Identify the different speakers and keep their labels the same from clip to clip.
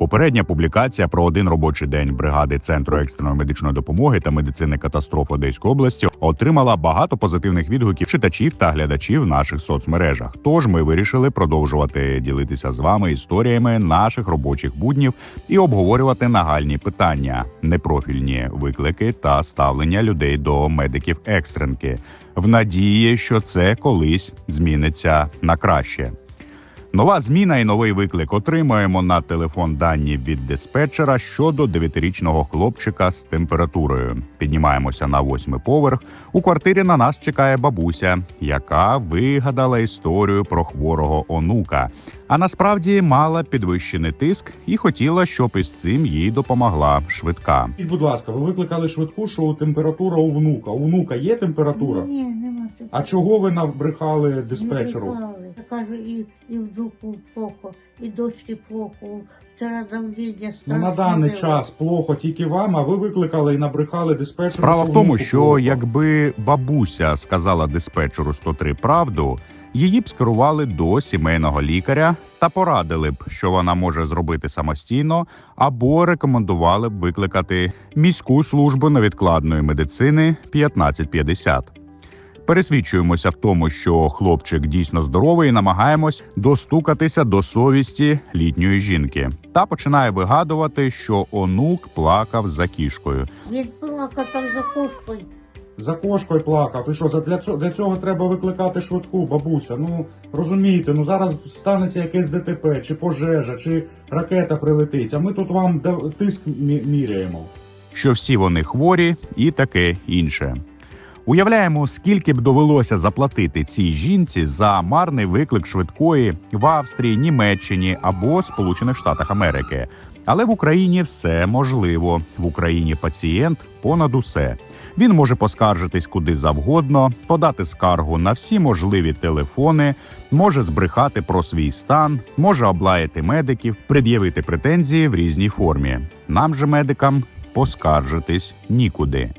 Speaker 1: Попередня публікація про один робочий день бригади центру екстреної медичної допомоги та медицини катастроф Одеської області отримала багато позитивних відгуків читачів та глядачів в наших соцмережах. Тож ми вирішили продовжувати ділитися з вами історіями наших робочих буднів і обговорювати нагальні питання, непрофільні виклики та ставлення людей до медиків екстренки, в надії, що це колись зміниться на краще. Нова зміна і новий виклик отримуємо на телефон дані від диспетчера щодо 9-річного хлопчика з температурою. Піднімаємося на восьмий поверх. У квартирі на нас чекає бабуся, яка вигадала історію про хворого онука. А насправді мала підвищений тиск і хотіла, щоб із цим їй допомогла швидка.
Speaker 2: Скажіть, будь ласка, ви викликали швидку, що температура у внука. У внука є температура?
Speaker 3: Ні, нема
Speaker 2: А чого ви набрехали диспетчеру?
Speaker 3: Кажу, і, і внуку плохо, і дочці плохо. Вчора давлення
Speaker 2: Ну на даний
Speaker 3: було.
Speaker 2: час плохо тільки вам, а ви викликали і набрехали диспетчеру.
Speaker 1: Справа в тому, що
Speaker 2: плохо.
Speaker 1: якби бабуся сказала диспетчеру 103 правду, її б скерували до сімейного лікаря та порадили б, що вона може зробити самостійно, або рекомендували б викликати міську службу невідкладної медицини 1550. Пересвідчуємося в тому, що хлопчик дійсно здоровий, і намагаємось достукатися до совісті літньої жінки. Та починає вигадувати, що онук плакав за кішкою.
Speaker 3: Він плакав так за кошкою.
Speaker 2: За кошкою плакав. І що за для цього для цього треба викликати швидку, бабуся? Ну розумієте, ну зараз станеться якесь ДТП, чи пожежа, чи ракета прилетить. А ми тут вам тиск міряємо.
Speaker 1: що всі вони хворі і таке інше. Уявляємо, скільки б довелося заплатити цій жінці за марний виклик швидкої в Австрії, Німеччині або Сполучених Штатах Америки. Але в Україні все можливо. В Україні пацієнт понад усе. Він може поскаржитись куди завгодно, подати скаргу на всі можливі телефони, може збрехати про свій стан, може облаяти медиків, пред'явити претензії в різній формі. Нам же медикам поскаржитись нікуди.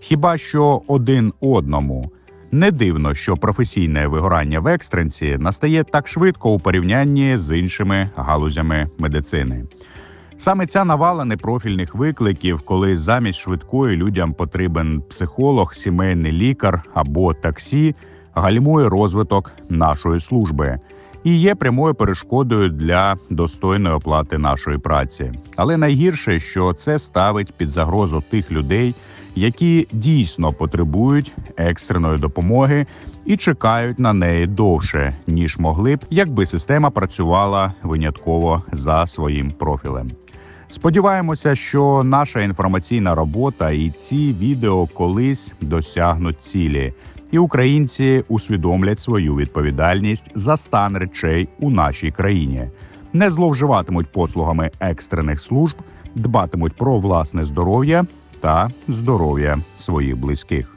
Speaker 1: Хіба що один одному. Не дивно, що професійне вигорання в екстренці настає так швидко у порівнянні з іншими галузями медицини. Саме ця навала непрофільних викликів, коли замість швидкої людям потрібен психолог, сімейний лікар або таксі, гальмує розвиток нашої служби і є прямою перешкодою для достойної оплати нашої праці. Але найгірше, що це ставить під загрозу тих людей, які дійсно потребують екстреної допомоги і чекають на неї довше ніж могли б, якби система працювала винятково за своїм профілем. Сподіваємося, що наша інформаційна робота і ці відео колись досягнуть цілі, і українці усвідомлять свою відповідальність за стан речей у нашій країні, не зловживатимуть послугами екстрених служб, дбатимуть про власне здоров'я та здоров'я своїх близьких.